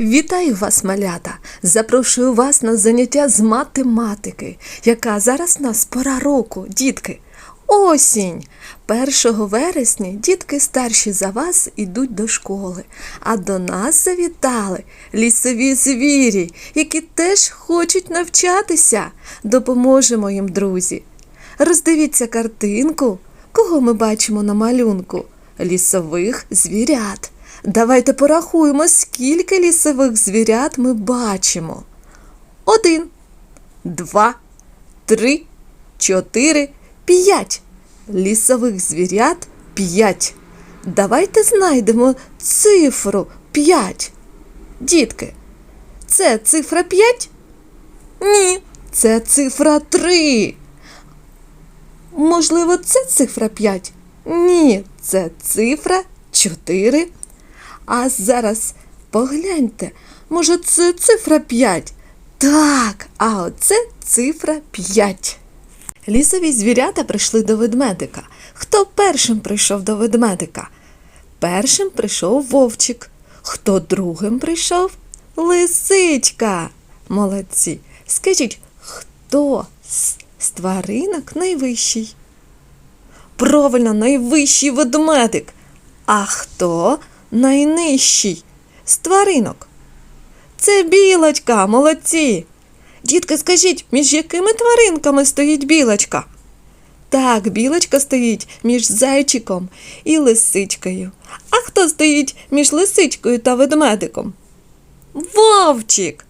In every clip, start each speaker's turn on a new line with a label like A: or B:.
A: Вітаю вас, малята! Запрошую вас на заняття з математики, яка зараз нас пора року, дітки. Осінь! 1 вересня дітки старші за вас ідуть до школи, а до нас завітали лісові звірі, які теж хочуть навчатися. Допоможемо їм, друзі. Роздивіться картинку, кого ми бачимо на малюнку? Лісових звірят. Давайте порахуємо, скільки лісових звірят ми бачимо. Один, два, три, чотири, п'ять. Лісових звірят п'ять. Давайте знайдемо цифру п'ять. Дітки, це цифра п'ять? Ні, це цифра три. Можливо, це цифра 5? Ні, це цифра 4. А зараз погляньте, може, це цифра 5? Так, а оце цифра 5. Лісові звірята прийшли до ведмедика. Хто першим прийшов до ведмедика? Першим прийшов вовчик. Хто другим прийшов? Лисичка. Молодці. Скажіть, хто з, тваринок найвищий? Правильно, найвищий ведмедик. А хто найнижчий з тваринок? Це білочка, молодці. Дітки, скажіть, між якими тваринками стоїть білочка? Так, білочка стоїть між зайчиком і лисичкою. А хто стоїть між лисичкою та ведмедиком? Вовчик.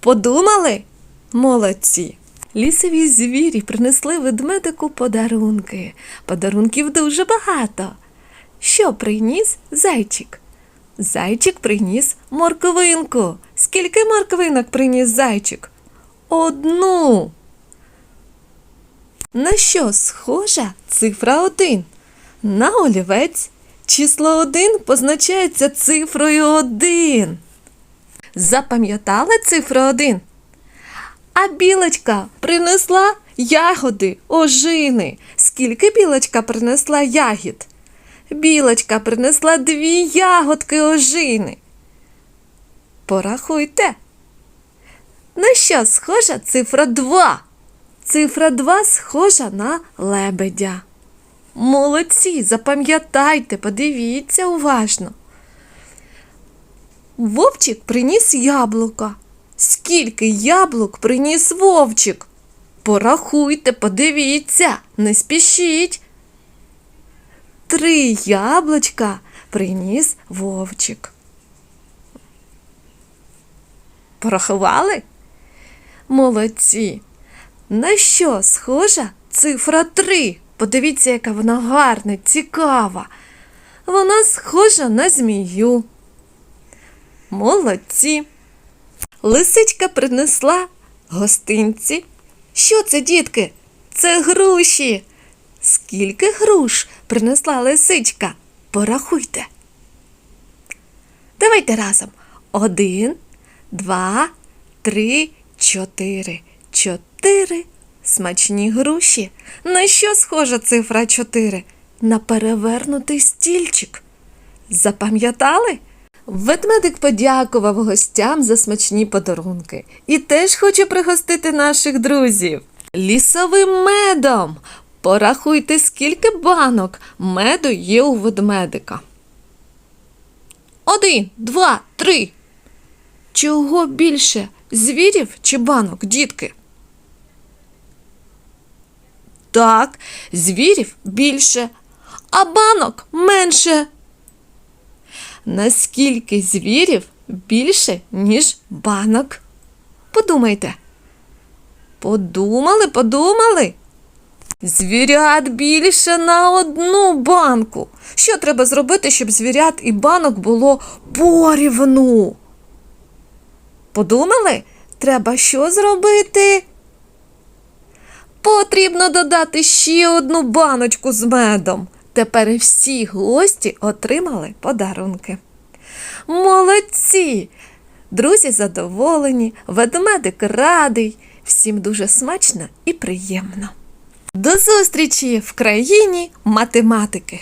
A: Подумали? Молодці. Лісові звірі принесли ведмедику подарунки. Подарунків дуже багато. Що приніс зайчик? Зайчик приніс морковинку. Скільки морковинок приніс зайчик? Одну. На що схожа цифра 1? На олівець. Число 1 позначається цифрою 1. Запам'ятали цифру 1? А білочка принесла ягоди, ожини. Скільки білочка принесла ягід? Білочка принесла дві ягодки ожини. Порахуйте. На що схожа цифра 2? Цифра 2 схожа на лебедя. Молодці, запам'ятайте, подивіться уважно. Вовчик приніс яблука. Скільки яблук приніс вовчик? Порахуйте, подивіться, не спішіть. Три яблучка приніс вовчик. Порахували? Молодці. На що схожа цифра 3? Подивіться, яка вона гарна, цікава. Вона схожа на змію. Молодці. Лисичка принесла гостинці. Що це, дітки? Це груші. Скільки груш принесла лисичка? Порахуйте. Давайте разом. Один, два, три, чотири. Чотири смачні груші. На що схожа цифра чотири? На перевернутий стільчик. Запам'ятали? Ведмедик подякував гостям за смачні подарунки і теж хоче пригостити наших друзів. Лісовим медом. Порахуйте, скільки банок меду є у ведмедика. Один, два, три. Чого більше? Звірів чи банок, дітки? Так, звірів більше, а банок менше. Наскільки звірів більше, ніж банок? Подумайте. Подумали, подумали? Звірят більше на одну банку. Що треба зробити, щоб звірят і банок було порівну? Подумали? Треба що зробити? Потрібно додати ще одну баночку з медом. Тепер всі гості отримали подарунки. Молодці! Друзі задоволені, ведмедик радий, всім дуже смачно і приємно. До зустрічі в країні математики!